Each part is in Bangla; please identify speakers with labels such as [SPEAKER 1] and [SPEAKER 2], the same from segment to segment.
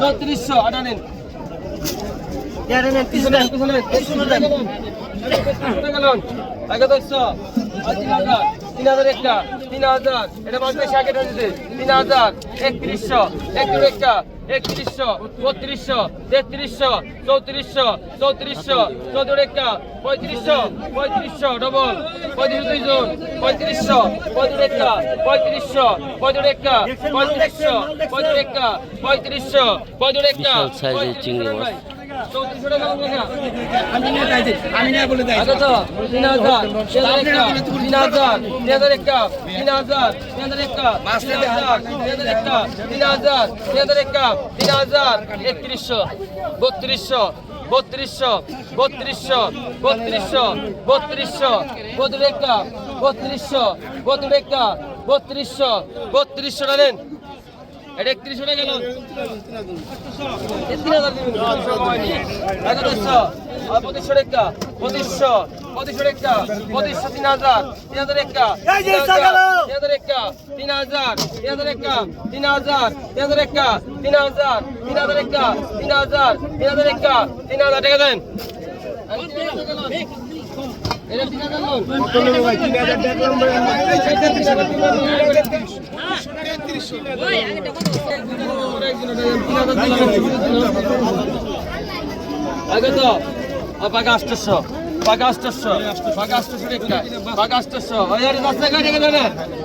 [SPEAKER 1] চৌত্রিশশো আটা নিন। পিছনে পিছনে গেলেন এগারোশো তিন হাজার। তিন হাজার একটা তিন হাজার। এটা মাঝে শাকেট হয়েছে তিন হাজার। একত্রিশশো। একত্রিশ একটা। একত্রিশশো বত্রিশশো তেত্রিশশো চৌত্রিশশো চৌত্রিশশো চৌত্রিশ একটা পঁয়ত্রিশশো পঁয়ত্রিশশো ডবল পঁয়ত্রিশ দুইজন পঁয়ত্রিশশো পঁয়ত্রিশ একটা পঁয়ত্রিশশো পঁয়ত্রিশ একটা পঁয়ত্রিশশো পঁয়ত্রিশ একটা পঁয়ত্রিশশো পঁয়ত্রিশ একটা
[SPEAKER 2] চিংড়ি মাছ।
[SPEAKER 1] চৌত্রিশশো টাকা লাগা
[SPEAKER 3] আমি না বলে দেয়
[SPEAKER 1] আচ্ছা তো তিন হাজার তিন হাজার একটা তিন হাজার তিন হাজার তিন হাজার একটা তিন হাজার তিন হাজার একটা তিন হাজার তিন হাজার একটা তিন হাজার একত্রিশশো বত্রিশশো বত্রিশশো বত্রিশশো বত্রিশশো বত্রিশশো বত্রিশ একটা বত্রিশশো বত্রিশ একটা বত্রিশশো বত্রিশশো নেন এটা একত্রিশশো টাকা গেল তিন হাজার পঁচিশশো টাকা পঁচিশশো পঁচিশশো টাকা পঁচিশশো তিন হাজার তিন হাজার একটা তিন হাজার একটা তিন হাজার তিন হাজার একটা তিন হাজার তিন হাজার একটা তিন হাজার তিন হাজার একটা তিন হাজার তিন হাজার একটা তিন হাজার টাকা দেন এটা তিন হাজার লোন আগে তো পাকা আষ্টশো পাকা আষ্টশো পাকা আষ্টশো রেখা। পাকা আষ্টশো আরে দশ টাকা রেখে দেন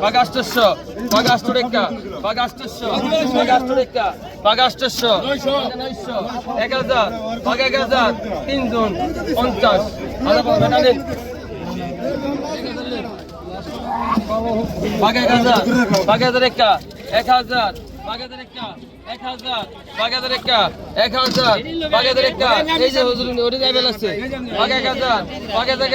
[SPEAKER 1] পাকা আষ্টশো পাকা আষ্ট রেখা পাকা আষ্টশো পাকা আষ্ট রেখা পাকা হাজার হাজার হাজার হাজার হাজার এক হাজার বাঘ হাজার এক হাজার বাঘ হাজার এক হাজার বাঘ হাজার এই যে হুজুর ওটি আছে। বাঘ এক হাজার বাঘ হাজার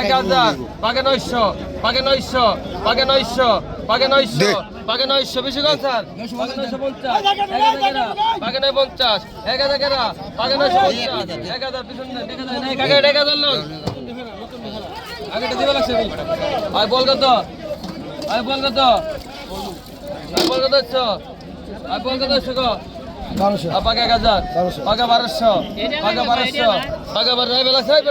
[SPEAKER 1] এক হাজার বাঘে নয়শো বাঘে নয়শো বাঘে নয়শো বাঘে নয়শো বাঘে নয়শো বেশি কম স্যার। বাঘে নয়শো পঞ্চাশ বাঘে নয় পঞ্চাশ এক হাজার কেরা বাঘে নয়শো পঞ্চাশ এক হাজার পিছন এক হাজার এক হাজার লোক আগেটা দিবে লাগছে আয় বল কত আয় বল কত পাকা এক হাজার পাকা বারোশো। পাকা বারোশো। পাকা বারো বেলা সাহেব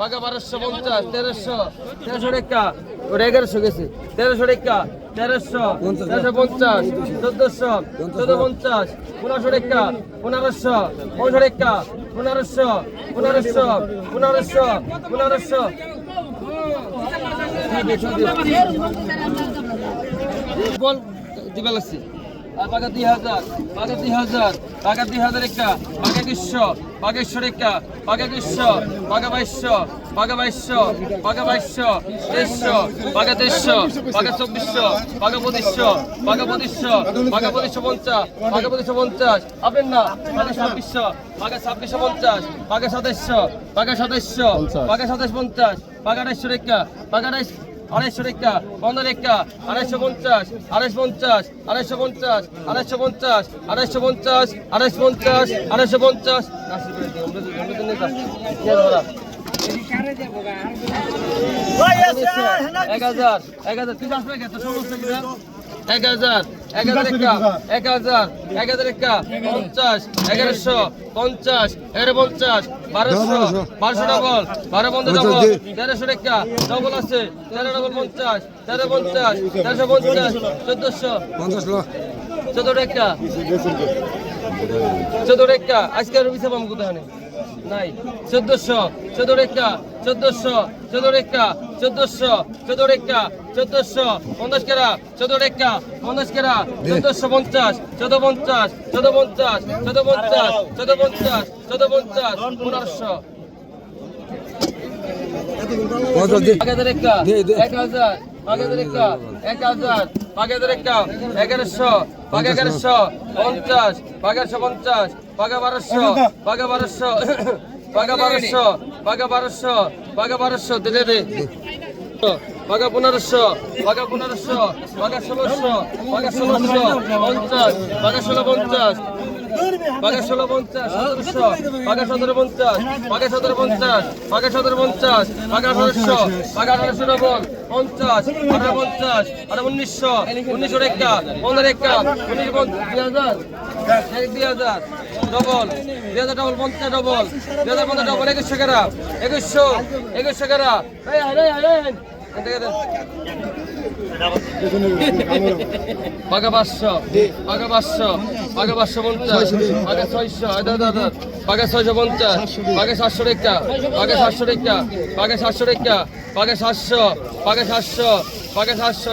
[SPEAKER 1] পাকা বারোশো পঞ্চাশ তেরোশো। তেরোশো টেক্কা ওটা এগারোশো গেছে। তেরোশো টেক্কা তেরোশো। তেরোশো পঞ্চাশ চোদ্দশো। চোদ্দ পঞ্চাশ। পনেরোশো টেক্কা পনেরোশো। পনেরোশো টেক্কা পনেরোশো। পনেরোশো। পনেরোশো। পনেরোশো। বল দিবে লাগছে। পাকা দুই হাজার পাকা দুই হাজার পাকা দুই হাজার একটা একুশশো পাকা একশো একটা পাকা একুশশো পাকা বাইশশো পাকা বাইশশো পাকা বাইশশো তেইশশো পাকা তেইশশো পাকা চব্বিশশো পাকা পঁচিশশো পাকা পঁচিশশো পাকা পঁচিশশো পঞ্চাশ পাকা পঁচিশশো পঞ্চাশ। আপনার না পাকা ছাব্বিশশো পাকা ছাব্বিশশো পঞ্চাশ পাকা সাতাইশশো পাকা সাতাইশশো পাকা সাতাইশ পঞ্চাশ আড়াইশো রেখা আড়াইশ আড়াইশো রেখা পনেরো রেখা আড়াইশো পঞ্চাশ আড়াইশো পঞ্চাশ আড়াইশো পঞ্চাশ আড়াইশো পঞ্চাশ আড়াইশো পঞ্চাশ আড়াইশো পঞ্চাশ আড়াইশো পঞ্চাশ। এক হাজার এক হাজার। তুই আসবে সমস্যা এক হাজার এক হাজার এক হাজার এক হাজার একটা পঞ্চাশ এগারোশো পঞ্চাশ এগারো পঞ্চাশ বারোশো। বারোশো ডবল বারো পঞ্চাশ ডবল তেরোশো একটা ডবল আছে তেরো ডবল পঞ্চাশ তেরো পঞ্চাশ তেরোশো পঞ্চাশ চোদ্দশো। চোদ্দ আজকে কোথায় নাই। চোদ্দশো চোদ্দ রেখা চোদ্দশো চোদ্দ রেখা চোদ্দশো চোদ্দ চোদ্দশো পঞ্চাশ কেরা চোদ্দ রেখা পঞ্চাশ কেরা চোদ্দশো পঞ্চাশ চোদ্দ পঞ্চাশ চোদ্দ পঞ্চাশ চোদ্দ পঞ্চাশ চোদ্দ পঞ্চাশ চোদ্দ পঞ্চাশ পনেরোশো। এক হাজার এক হাজার হাজার একটা এগারোশো পাঁচ এগারোশো পঞ্চাশ পাঁচশো পঞ্চাশ পাগা বারোশো পাগা বারোশো পাগা বারোশো পাগা বারোশো পাগা বারোশো দে দে। পাগা পনেরোশো পাগা পনেরোশো পাগা ষোলোশো পাগা ষোলোশো, পঞ্চাশ পাগা ষোলো পঞ্চাশ বাঘে ষোলো পঞ্চাশ, সতেরোশো বাঘে সতেরো পঞ্চাশ বাঘে সতেরো পঞ্চাশ বাঘে সতেরো পঞ্চাশ বাঘে আঠারোশো বাঘে আঠারোশো ডবল পঞ্চাশ, আঠারো পঞ্চাশ আঠারো উনিশশো উনিশশো রেখা, পনেরো রেখা, উনিশ দুই হাজার দুই হাজার ডবল দুই হাজার ডবল পঞ্চাশ ডবল দুই হাজার পঞ্চাশ ডবল একুশশো কেরা একুশশো একুশশো কেরা বাঘা পাঁচশো বাঘা পাঁচশো বাঘা পাঁচশো পঞ্চাশ, বাঘা ছয়শো বাঘা ছয়শো পঞ্চাশ, বাঘা সাতশো রেখা বাঘা সাতশো রেখা বাঘা সাতশো রেখা বাঘা সাতশো বাঘা সাতশো